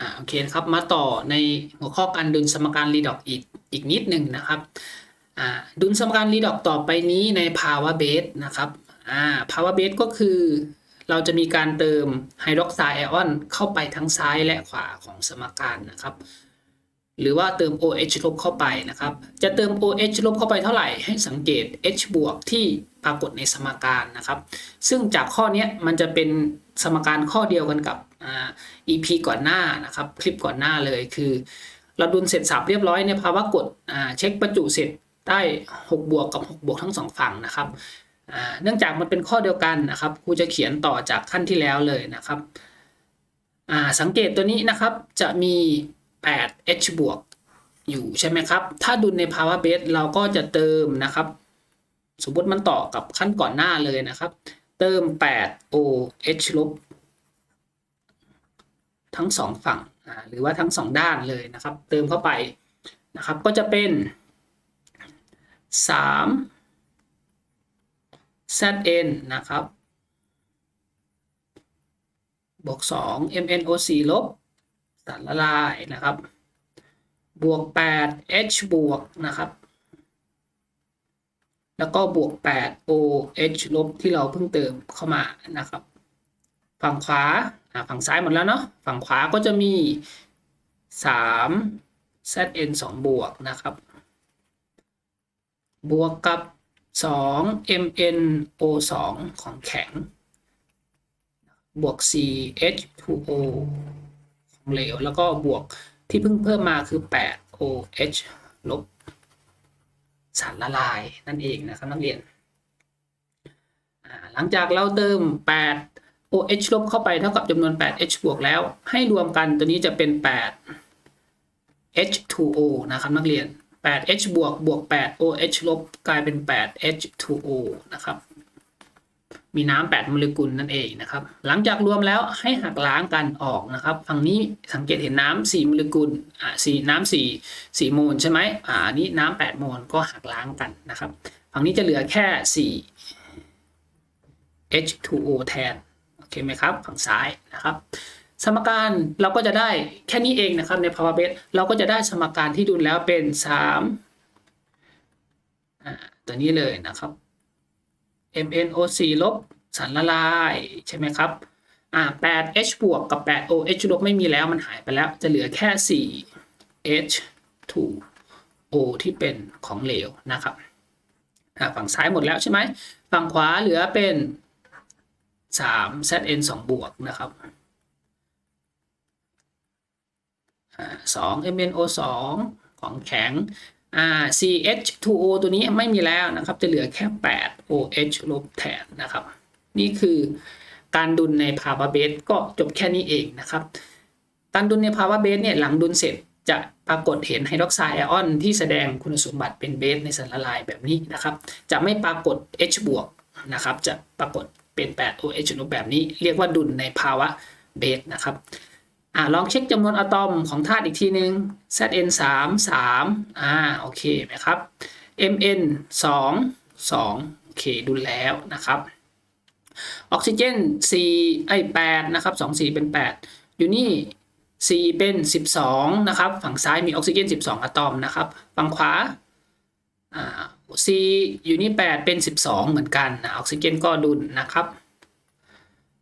อ่าโอเคครับ มาต่อในหัวข้อการดุลสมการรีดอกอีกอีกนิดหนึ่งนะครับอ่าดุลสมการรีดอกต่อไปนี้ในภาวะเบสนะครับอ่าภาวะเบสก็คือ เราจะมีการเติมไฮดรอกไซด์ไอออนเข้าไปทั้งซ้ายและขวาของสมการนะครับหรือว่าเติม OH ลบเข้าไปนะครับ จะเติม OH ลบเข้าไปเท่าไหร่ให้สังเกต H บวกที่ปรากฏในสมการนะครับ ซึ่งจากข้อนี้มันจะเป็นสมการข้อเดียวกันกับ EP ก่อนหน้านะครับคลิปก่อนหน้าเลยคือ เราดุลเสร็จสับเรียบร้อยในภาวะกดเช็คประจุเสร็จได้6บวกกับ6บวกทั้งสองฝั่งนะครับเนื่องจากมันเป็นข้อเดียวกันนะครับครูจะเขียนต่อจากขั้นที่แล้วเลยนะครับสังเกตตัวนี้นะครับจะมี 8 H บวกอยู่ใช่ไหมครับ ถ้าดุลในภาวะเบสเราก็จะเติมนะครับ สมมติมันต่อกับขั้นก่อนหน้าเลยนะครับ เติม 8 OH ลบ ทั้งสองฝั่งหรือว่าทั้งสองด้านเลยนะครับ เติมเข้าไปนะครับก็จะเป็น 3 ZN นะครับบวก2 MnO4 ลบสารละลายนะครับ บวก 8 H บวกนะครับ แล้วก็บวก 8 OH ลบที่เราเพิ่งเติมเข้ามานะครับ ฝั่งขวา ฝั่งซ้ายหมดแล้วเนาะฝั่งขวาก็จะมี 3 ZN 2 บวกนะครับ บวกกับ 2 MnO 2ของแข็ง บวก 4 H2O ของเหลว แล้วก็บวกที่เพิ่งเพิ่มมาคือ 8 OH ลบสารละลายนั่นเองนะครับนักเรียน หลังจากเราเติม 8 OH ลบเข้าไปเท่ากับจำนวน 8H บวกแล้ว ให้รวมกันตัวนี้จะเป็น 8 H2O นะครับนักเรียน 8H บวกบวก 8 OH ลบกลายเป็น 8H2O นะครับ มีน้ำ8โมเลกุลนั่นเองนะครับ หลังจากรวมแล้วให้หักล้างกันออกนะครับ ฝั่งนี้สังเกตเห็นน้ำ4โมเลกุล อ่าสี่น้ำ4 4โมลใช่ไหมอ่านี้น้ำ8โมลก็หักล้างกันนะครับ ฝั่งนี้จะเหลือแค่ 4 H2O แทน คไหมครับ ฝั่งซ้ายนะครับ สมการเราก็จะได้แค่นี้เองนะครับในภาวะเบสเราก็จะได้สมการที่ดุลแล้วเป็น3ตัวนี้เลยนะครับ MnO4 ลบสารละลายใช่ไหมครับอ่า 8H บวกกับ 8OH ลบไม่มีแล้วมันหายไปแล้ว จะเหลือแค่ 4H2O ที่เป็นของเหลวนะครับฝั่งซ้ายหมดแล้วใช่ไหมฝั่งขวาเหลือเป็น 3 ZN 2 บวกนะครับอ่า2 MnO 2 ของแข็งอ่า CH2O ตัวนี้ไม่มีแล้วนะครับ จะเหลือแค่ 8 OH ลบแทนนะครับ นี่คือการดุลในภาวะเบสก็จบแค่นี้เองนะครับ การดุลในภาวะเบสเนี่ยหลังดุลเสร็จจะปรากฏเห็นไฮดรอกไซด์ไอออนที่แสดงคุณสมบัติเป็นเบสในสารละลายแบบนี้นะครับ จะไม่ปรากฏ H บวกนะครับ จะปรากฏ เป็น 8 OH ลบแบบนี้เรียกว่าดุลในภาวะเบสนะครับอ่าลองเช็คจำนวนอะตอมของธาตุอีกทีนึง Zn 3 3อ่าโอเคไหมครับ Mn 2 2โอเคดุลแล้วนะครับ ออกซิเจน4ไอ้8นะครับ2 4 เป็น 8 อยู่นี่ 4 เป็น 12 นะครับ ฝั่งซ้ายมีออกซิเจน 12 อะตอมนะครับ ฝั่งขวา C อยู่นี่ 8 เป็น 12 เหมือนกันนะออกซิเจนก็ดุลนะครับ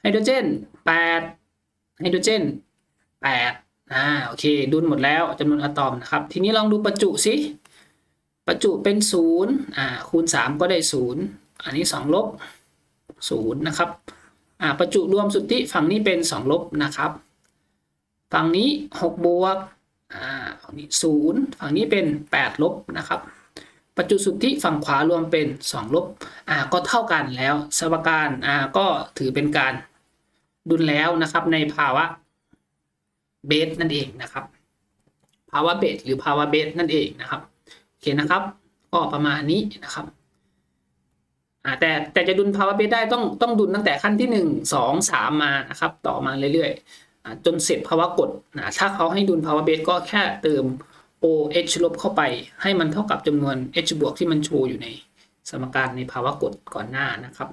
ไฮโดรเจน 8 ไฮโดรเจน 8 อ่า โอเค ดุลหมดแล้วจำนวนอะตอมนะครับ ทีนี้ลองดูประจุสิ ประจุเป็น 0 อ่า คูณ 3 ก็ได้ 0 อันนี้ 2 ลบ 0 นะครับ อ่า ประจุรวมสุทธิฝั่งนี้เป็น 2 ลบนะครับ ฝั่งนี้ 6 บวก อ่า ฝั่งนี้ 0 ฝั่งนี้เป็น 8 ลบนะครับ ประจุสุทธิฝั่งขวารวมเป็น2ลบอ่าก็เท่ากันแล้วสมการอ่าก็ถือเป็นการดุลแล้วนะครับในภาวะเบสนั่นเองนะครับ ภาวะเบสหรือภาวะเบสนั่นเองนะครับโอเคนะครับ ก็ประมาณนี้นะครับแต่แต่จะดุลภาวะเบสได้ต้องต้องดุลตั้งแต่ขั้นที่หนึ่งสองสามมานะครับ ต่อมาเรื่อยๆจนเสร็จภาวะกดนะถ้าเขาให้ดุลภาวะเบสก็แค่เติม OH ลบเข้าไป ให้มันเท่ากับจำนวน H บวกที่มันโชว์อยู่ในสมการในภาวะกดก่อนหน้านะครับ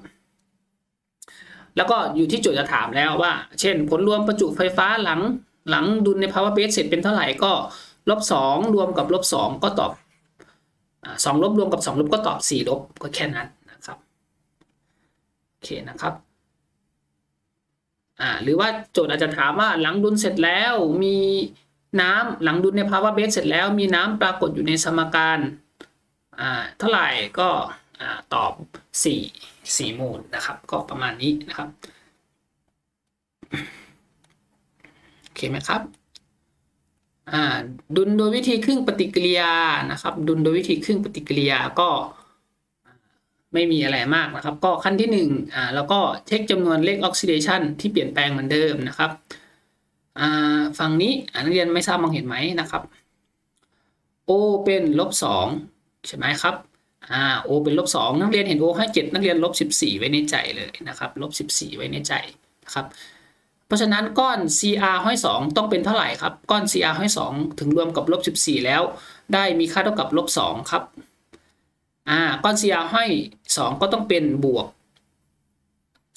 แล้วก็อยู่ที่โจทย์จะถามแล้วว่า เช่น ผลรวมประจุไฟฟ้าหลังหลังดุลในภาวะเบสเสร็จเป็นเท่าไหร่ก็ลบสองรวมกับลบสองก็ตอบสองลบรวมกับสองลบก็ตอบสี่ลบก็แค่นั้นนะครับโอเคนะครับอ่าหรือว่าโจทย์อาจจะถามว่าหลังดุลเสร็จแล้วมี น้ำหลังดุลในภาวะเบสเสร็จแล้ว มีน้ำปรากฏอยู่ในสมการอ่าเท่าไหร่ก็อ่าตอบสี่สี่โมลนะครับ ก็ประมาณนี้นะครับโอเคไหมครับอ่าดุลโดยวิธีครึ่งปฏิกิริยานะครับ ดุลโดยวิธีครึ่งปฏิกิริยาก็ไม่มีอะไรมากนะครับ ก็ขั้นที่หนึ่งอ่าแล้วก็เช็คจำนวนเลขออกซิเดชันที่เปลี่ยนแปลงเหมือนเดิมนะครับ ฝั่งนี้นักเรียนไม่ทราบมองเห็นไหมนะครับ O เป็นลบสองใช่ไหมครับอ่า O เป็นลบสองนักเรียนเห็น O ให้เจ็ดนักเรียนลบสิบสี่ไว้ในใจเลยนะครับลบสิบสี่ไว้ในใจนะครับเพราะฉะนั้นก้อน CR ห้อยสองต้องเป็นเท่าไหร่ครับก้อน CR ห้อยสองถึงรวมกับลบสิบสี่แล้ว ได้มีค่าเท่ากับลบสองครับอ่าก้อน CR ห้อยสองก็ต้องเป็นบวก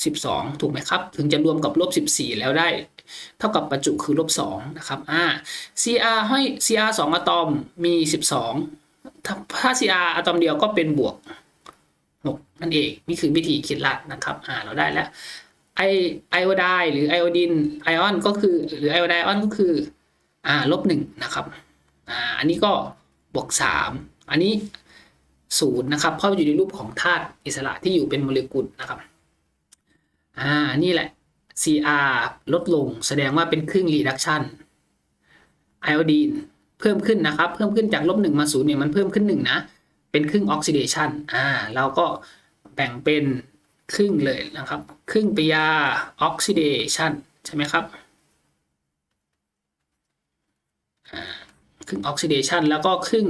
สิบสองถูกไหมครับ ถึงจะรวมกับลบสิบสี่แล้วได้ เท่ากับประจุคือลบสองนะครับอ่า CR ให้ CR สองอะตอมมีสิบสองถ้า CR อะตอมเดียวก็เป็นบวกหกนั่นเอง นี่คือวิธีคิดลัดนะครับอ่าเราได้แล้วไอไอโอไดหรือไอโอดินไอออนก็คือหรือไอโอไดออนก็คืออ่าลบหนึ่งนะครับอ่าอันนี้ก็บวกสามอันนี้ศูนย์นะครับเพราะอยู่ในรูปของธาตุอิสระที่อยู่เป็นโมเลกุลนะครับ อ่านี่แหละ CR ลดลงแสดงว่าเป็นครึ่ง reduction ไอโอดีนเพิ่มขึ้นนะครับ เพิ่มขึ้นจากลบหนึ่งมาศูนย์เนี่ยมันเพิ่มขึ้นหนึ่งนะ เป็นครึ่ง oxidation อ่าเราก็แบ่งเป็นครึ่งเลยนะครับ ครึ่งปิยา oxidation ใช่ไหมครับครึ่ง oxidation แล้วก็ครึ่ง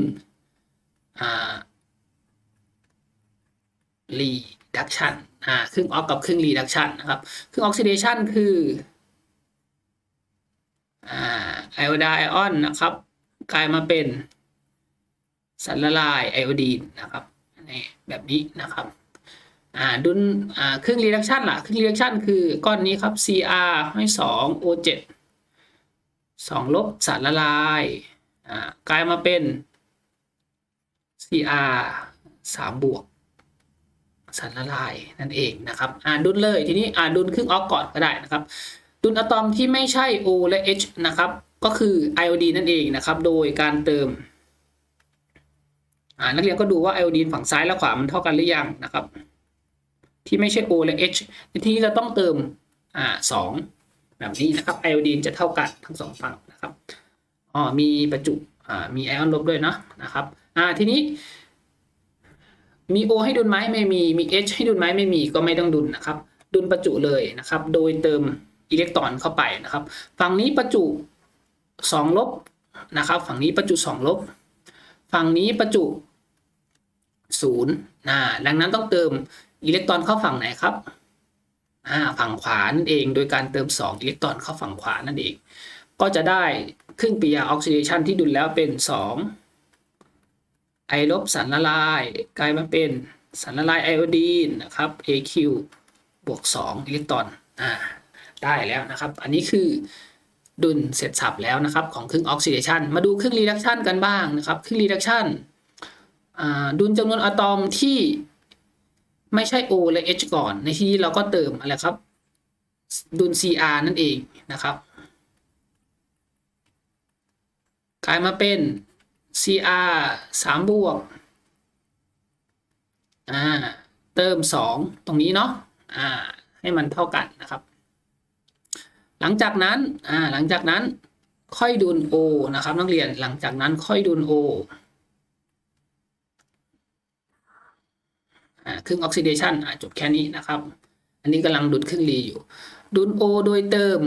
อ่า reduction อ่าครึ่งออกกับครึ่ง reduction นะครับครึ่ง oxidation คืออ่าไอโอไดไอออนนะครับ กลายมาเป็นสารละลายไอโอดีนนะครับนี่แบบนี้นะครับอ่าดุลอ่าครึ่ง reduction ล่ะครึ่ง reduction คือก้อนนี้ครับ Cr ให้2 O7 2ลบสารละลายอ่ากลายมาเป็น Cr 3บวก สารละลายนั่นเองนะครับ อ่านดุลเลยทีนี้อ่านดุลครึ่งออกก่อนก็ได้นะครับ ดุลอะตอมที่ไม่ใช่ O และ H นะครับก็คือไอโอดีนนั่นเองนะครับ โดยการเติมนักเรียนก็ดูว่าไอโอดีนฝั่งซ้ายและขวามันเท่ากันหรือยังนะครับ ที่ไม่ใช่ O และ H ในที่นี้เราต้องเติมอ่าสองแบบนี้นะครับไอโอดีนจะเท่ากันทั้งสองฝั่งนะครับอ๋อมีประจุอ่ามีไอออนลบด้วยเนาะนะครับอ่าทีนี้ มี O ให้ดุลไหมไม่มี มี H ให้ดุลไหมไม่มีก็ไม่ต้องดุลนะครับ ดุลประจุเลยนะครับ โดยเติมอิเล็กตรอนเข้าไปนะครับ ฝั่งนี้ประจุ2ลบนะครับ ฝั่งนี้ประจุ2ลบ ฝั่งนี้ประจุ0นะดังนั้นต้องเติมอิเล็กตรอนเข้าฝั่งไหนครับฝั่งขวานั่นเองโดยการเติม 2 อิเล็กตรอนเข้าฝั่งขวานั่นเอง ก็จะได้ครึ่งปิยาออกซิเดชันที่ดุลแล้วเป็น 2 ไอลบสารละลายกลายมาเป็นสารละลายไอโอดีนนะครับ AQ บวก2อิเล็กตรอนอ่าได้แล้วนะครับ อันนี้คือดุลเสร็จสับแล้วนะครับของครึ่งออกซิเดชันมาดูครึ่งรีดักชันกันบ้างนะครับครึ่งรีดักชันดุลจำนวนอะตอมที่ไม่ใช่ O และ H ก่อน ในที่นี้เราก็เติมอะไรครับ ดุล Cr นั่นเองนะครับกลายมาเป็น Cr 3 บวกอ่าเติม 2 ตรงนี้เนาะอ่าให้มันเท่ากันนะครับ หลังจากนั้นอ่าหลังจากนั้นค่อยดุล O นะครับ นักเรียนหลังจากนั้นค่อยดุล O อ่าครึ่งออกซิเดชันอ่าจบแค่นี้นะครับ อันนี้กำลังดุลครึ่งรีอยู่ ดุล O โดยเติม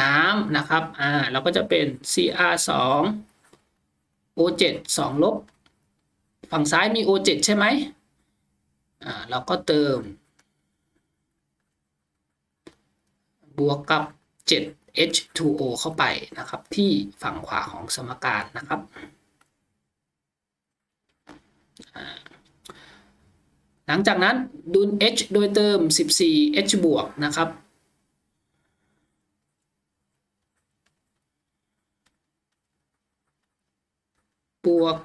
น้ำนะครับอ่าเราก็จะเป็น Cr 2 O7 2 ลบ ฝั่งซ้ายมี O7 ใช่ไหมอ่าเราก็เติม บวกกับ 7H2O เข้าไปนะครับ ที่ฝั่งขวาของสมการนะครับหลังจากนั้นดุล H โดยเติม 14H บวกนะครับ วก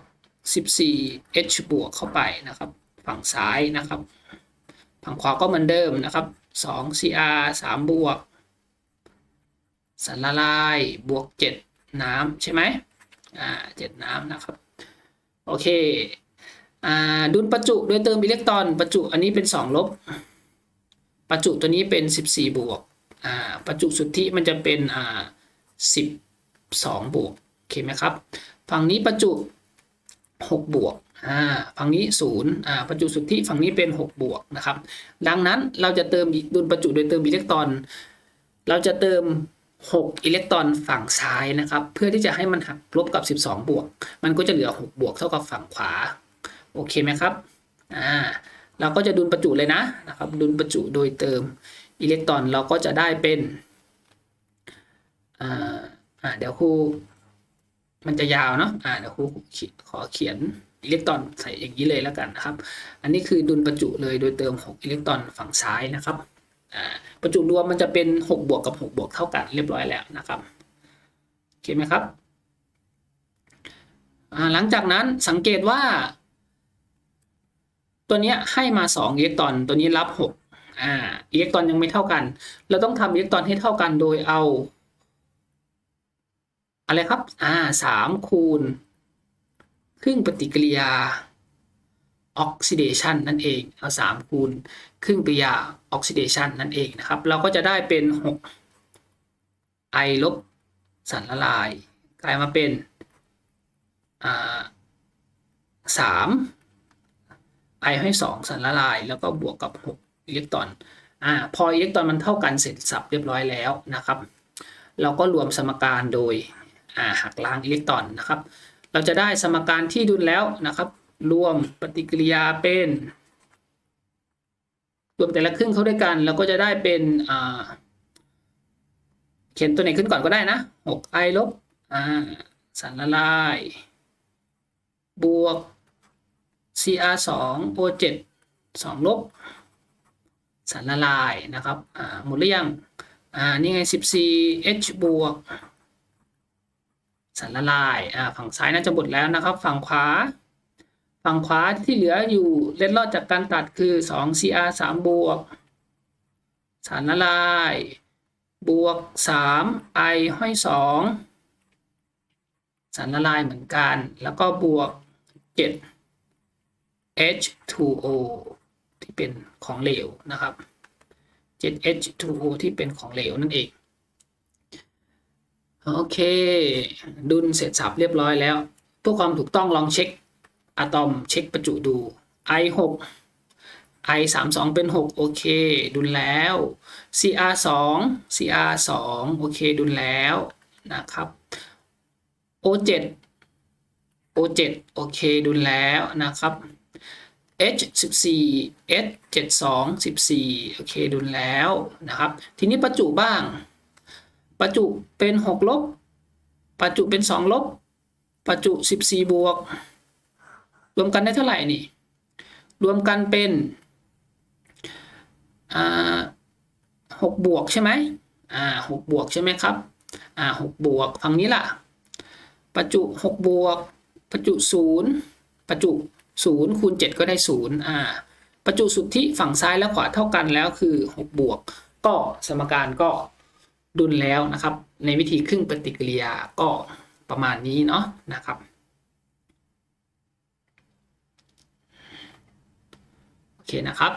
14 h บวกเข้าไปนะครับ ฝั่งซ้ายนะครับ ฝั่งขวาก็เหมือนเดิมนะครับ 2 cr 3 บวกสันละลายบวก 7 น้ำใช่ไหมอ่า7น้ำนะครับ โอเคอ่าดุลประจุโดยเติมอิเล็กตรอนประจุอันนี้เป็น 2 ลบ ประจุตัวนี้เป็น 14 บวกอ่าประจุสุทธิมันจะเป็นอ่า12 บวกโอเคไหมครับ ฝั่งนี้ประจุ 6 บวกอ่าฝั่งนี้0อ่าประจุสุทธิฝั่งนี้เป็น 6 บวกนะครับ ดังนั้นเราจะเติมดุลประจุโดยเติมอิเล็กตรอน เราจะเติม 6 อิเล็กตรอนฝั่งซ้ายนะครับ เพื่อที่จะให้มันหักลบกับ 12 บวก มันก็จะเหลือ 6 บวกเท่ากับฝั่งขวา โอเคไหมครับอ่าเราก็จะดุลประจุเลยนะนะครับ ดุลประจุโดยเติมอิเล็กตรอนเราก็จะได้เป็นอ่าอ่าเดี๋ยวครู มันจะยาวเนาะอ่าเดี๋ยวครูขอเขียนอิเล็กตรอนใส่อย่างนี้เลยแล้วกันนะครับ อันนี้คือดุลประจุเลยโดยเติม 6 อิเล็กตรอนฝั่งซ้ายนะครับอ่าประจุรวมมันจะเป็น 6 บวกกับ 6 บวกเท่ากันเรียบร้อยแล้วนะครับโอเคไหมครับอ่าหลังจากนั้นสังเกตว่า ตัวเนี้ยให้มา 2 อิเล็กตรอน ตัวนี้รับ 6 อ่า อิเล็กตรอนยังไม่เท่ากัน เราต้องทำอิเล็กตรอนให้เท่ากันโดยเอา อะไรครับ อ่าสามคูณ ครึ่งปฏิกิริยาออกซิเดชันนั่นเองเอาสามคูณ ครึ่งปฏิกิริยาออกซิเดชันนั่นเองนะครับ เราก็จะได้เป็นหกไอลบสันละลาย กลายมาเป็นอ่าสามไอให้สองสันละลาย แล้วก็บวกกับหกอิเล็กตรอนอ่าพออิเล็กตรอนมันเท่ากันเสร็จสับเรียบร้อยแล้วนะครับ เราก็รวมสมการโดย หักล้างอิเล็กตรอนนะครับ เราจะได้สมการที่ดุลแล้วนะครับ รวมปฏิกิริยาเป็นรวมแต่ละครึ่งเข้าด้วยกันเราก็จะได้เป็นเขียนตัวไหนขึ้นก่อนก็ได้นะ 6 i ลบอ่าสันละลาย บวก cr 2 o 7 2ลบสันละลายนะครับหมดหรือยัง อ่า นี่ไง 14 h บวก สันละลายอ่าฝั่งซ้ายน่าจะหมดแล้วนะครับ ฝั่งขวา ฝั่งขวาที่เหลืออยู่เล็ดลอดจากการตัดคือ 2 cr 3บวกสันละลาย บวก 3 i ห้อย 2สันละลายเหมือนกัน แล้วก็บวก 7 h2o ที่เป็นของเหลวนะครับ 7h2o ที่เป็นของเหลวนั่นเอง โอเค ดุลเสร็จสับเรียบร้อยแล้ว เพื่อความถูกต้องลองเช็คอะตอมเช็คประจุดู i 6 i 3 2เป็น 6 โอเค ดุลแล้ว cr 2 cr 2โอเค ดุลแล้วนะครับ o 7 o 7โอเค ดุลแล้วนะครับ h 14 h 72 14โอเค ดุลแล้วนะครับ ทีนี้ประจุบ้าง ประจุเป็น6ลบ ประจุเป็น2ลบ ประจุ14บสี่บวก รวมกันได้เท่าไหร่นี่ รวมกันเป็นหกบวกใช่ไหมอ่าหกบวกใช่ไหมครับ อ่าหกบวกฝั่งนี้ล่ะ ประจุหกบวก ประจุศูนย์ประจุศูนย์คูณเจ็ดก็ได้ศูนย์อ่า ประจุสุทธิฝั่งซ้ายและขวาเท่ากันแล้วคือหกบวก ก็สมการก็ ดุลแล้วนะครับ ในวิธีครึ่งปฏิกิริยาก็ประมาณนี้เนาะนะครับโอเคนะครับ